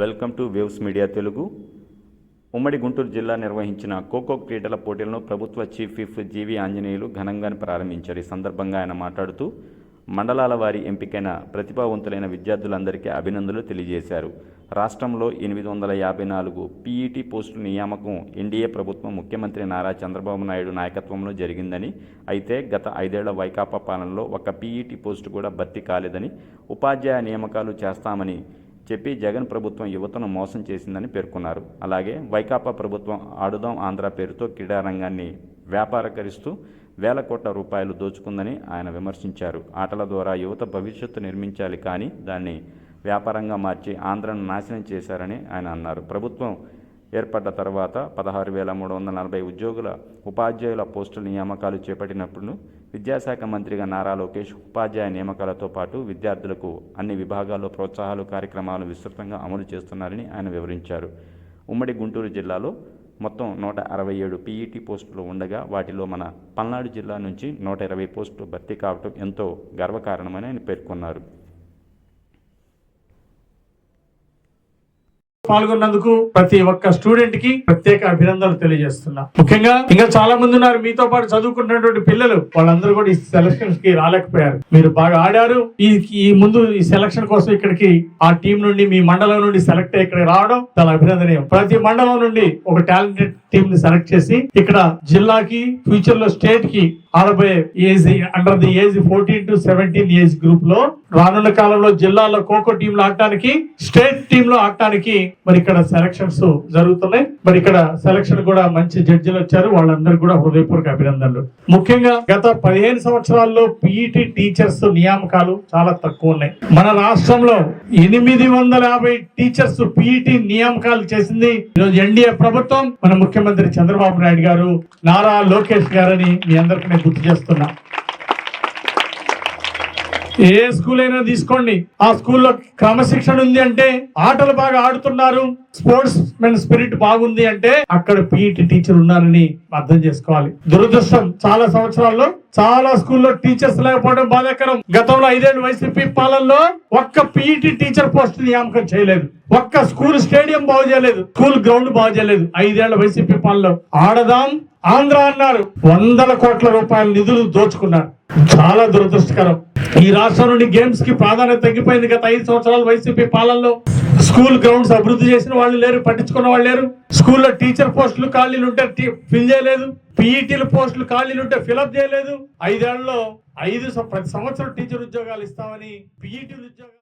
Welcome to waves media Telugu. ఉమ్మడి గుంటూరు జిల్లా నిర్వహించిన ఖోఖో క్రీడల పోటీలను ప్రభుత్వ చీఫ్ విఫ్ జీవి ఆంజనేయులు ఘనంగా ప్రారంభించారు. ఈ సందర్భంగా ఆయన మాట్లాడుతూ మండలాల వారి ఎంపికైన ప్రతిభావంతులైన విద్యార్థులందరికీ అభినందనలు తెలియజేశారు. రాష్ట్రంలో ఎనిమిది వందల యాభై నాలుగు పీఈటీ పోస్టుల నియామకం ఎన్డీఏ ప్రభుత్వం ముఖ్యమంత్రి నారా చంద్రబాబు నాయుడు నాయకత్వంలో జరిగిందని అయితే గత ఐదేళ్ళ వైకాపా పాలనలో ఒక పీఈటీ పోస్టు కూడా భర్తీ కాలేదని ఉపాధ్యాయ నియామకాలు చేస్తామని చెప్పి జగన్ ప్రభుత్వం యువతను మోసం చేసిందని పేర్కొన్నారు. అలాగే వైకాపా ప్రభుత్వం ఆడుదాం ఆంధ్ర పేరుతో క్రీడా రంగాన్ని వ్యాపారకరిస్తూ వేల కోట్ల రూపాయలు దోచుకుందని ఆయన విమర్శించారు. ఆటల ద్వారా యువత భవిష్యత్తు నిర్మించాలి కానీ దాన్ని వ్యాపారంగా మార్చి ఆంధ్రను నాశనం చేశారని ఆయన అన్నారు. ప్రభుత్వం ఏర్పడ్డ తర్వాత పదహారు వేల మూడు వందల నలభై ఉద్యోగుల ఉపాధ్యాయుల పోస్టుల నియామకాలు చేపట్టినప్పుడు విద్యాశాఖ మంత్రిగా నారా లోకేష్ ఉపాధ్యాయ నియామకాలతో పాటు విద్యార్థులకు అన్ని విభాగాల్లో ప్రోత్సాహాలు కార్యక్రమాలు విస్తృతంగా అమలు చేస్తున్నారని ఆయన వివరించారు. ఉమ్మడి గుంటూరు జిల్లాలో మొత్తం నూట అరవై ఏడు పీఈటీ పోస్టులు ఉండగా వాటిలో మన పల్నాడు జిల్లా నుంచి నూట ఇరవై పోస్టులు భర్తీ కావటం ఎంతో గర్వకారణమని ఆయన పేర్కొన్నారు. పాల్గొన్నందుకు ప్రతి ఒక్క స్టూడెంట్కి ప్రత్యేక అభినందనలు తెలియజేస్తున్నా. ముఖ్యంగా ఇంకా చాలా మంది ఉన్నారు. మీతో పాటు చదువుకుంటున్నటువంటి పిల్లలు వాళ్ళందరూ కూడా ఈ సెలక్షన్స్కి రాలేకపోయారు. మీరు బాగా ఆడారు. ఈ ఈ ముందు ఈ సెలక్షన్ కోసం ఇక్కడికి ఆ టీం నుండి మీ మండలం నుండి సెలెక్ట్ అయ్యి ఇక్కడికి రావడం చాలా అభినందనీయం. ప్రతి మండలం నుండి ఒక టాలెంటెడ్ టీమ్ని సెలెక్ట్ చేసి ఇక్కడ జిల్లాకి ఫ్యూచర్లో స్టేట్కి ఆడబోయే age under the age fourteen to seventeen age గ్రూప్లో రానున్న కాలంలో జిల్లాలో ఖోఖో టీంలో ఆడటానికి స్టేట్ టీంలో ఆడటానికి మరి ఇక్కడ సెలక్షన్స్ జరుగుతున్నాయి. మరి ఇక్కడ సెలక్షన్ కూడా మంచి జడ్జిలు వచ్చారు. వాళ్ళందరూ కూడా హృదయపూర్వక అభినందనలు. ముఖ్యంగా గత పదిహేను సంవత్సరాల్లో పీఈటీ టీచర్స్ నియామకాలు చాలా తక్కువ ఉన్నాయి. మన రాష్ట్రంలో ఎనిమిది వందల యాభై టీచర్స్ పీఈటీ నియామకాలు చేసింది ఈరోజు ఎన్డీఏ ప్రభుత్వం. మన ముఖ్యమంత్రి చంద్రబాబు నాయుడు గారు నారా లోకేష్ గారని మీ అందరికీ నేను గుర్తు చేస్తున్నా. ఏ స్కూల్ అయినా తీసుకోండి. ఆ స్కూల్లో క్రమశిక్షణ ఉంది అంటే ఆటలు బాగా ఆడుతున్నారు. స్పోర్ట్స్ మెన్ స్పిరిట్ బాగుంది అంటే అక్కడ పీఈటీ టీచర్ ఉన్నారని అర్థం చేసుకోవాలి. దురదృష్టం చాలా సంవత్సరాల్లో చాలా స్కూల్లో టీచర్స్ లేకపోవడం బాధాకరం. గతంలో ఐదేళ్ళు వైసీపీ పాలనలో ఒక్క పీఈటీ టీచర్ పోస్ట్ నియామకం చేయలేదు. ఒక్క స్కూల్ స్టేడియం బాగు చేయలేదు. స్కూల్ గ్రౌండ్ బాగు చేయలేదు. ఐదేళ్ళ వైసీపీ పాలనలో ఆడదాం ఆంధ్ర అన్నారు. వందల కోట్ల రూపాయల నిధులు దోచుకున్నారు. చాలా దురదృష్టకరం. ఈ రాష్ట్రం నుండి గేమ్స్కి ప్రాధాన్యత తగ్గిపోయింది గత ఐదు సంవత్సరాలు వైసీపీ పాలనలో. స్కూల్ గ్రౌండ్స్ అభివృద్ధి చేసిన వాళ్ళు లేరు పట్టించుకున్న వాళ్ళు లేరు. స్కూల్లో టీచర్ పోస్టులు ఖాళీలు ఉంటే ఫిల్ చేయలేదు. పీఈటీల పోస్టులు ఖాళీలు ఉంటే ఫిలప్ చేయలేదు. ఐదేళ్ళలో ఐదు ప్రతి సంవత్సరం టీచర్ ఉద్యోగాలు ఇస్తామని పీఈటీ ఉద్యోగాలు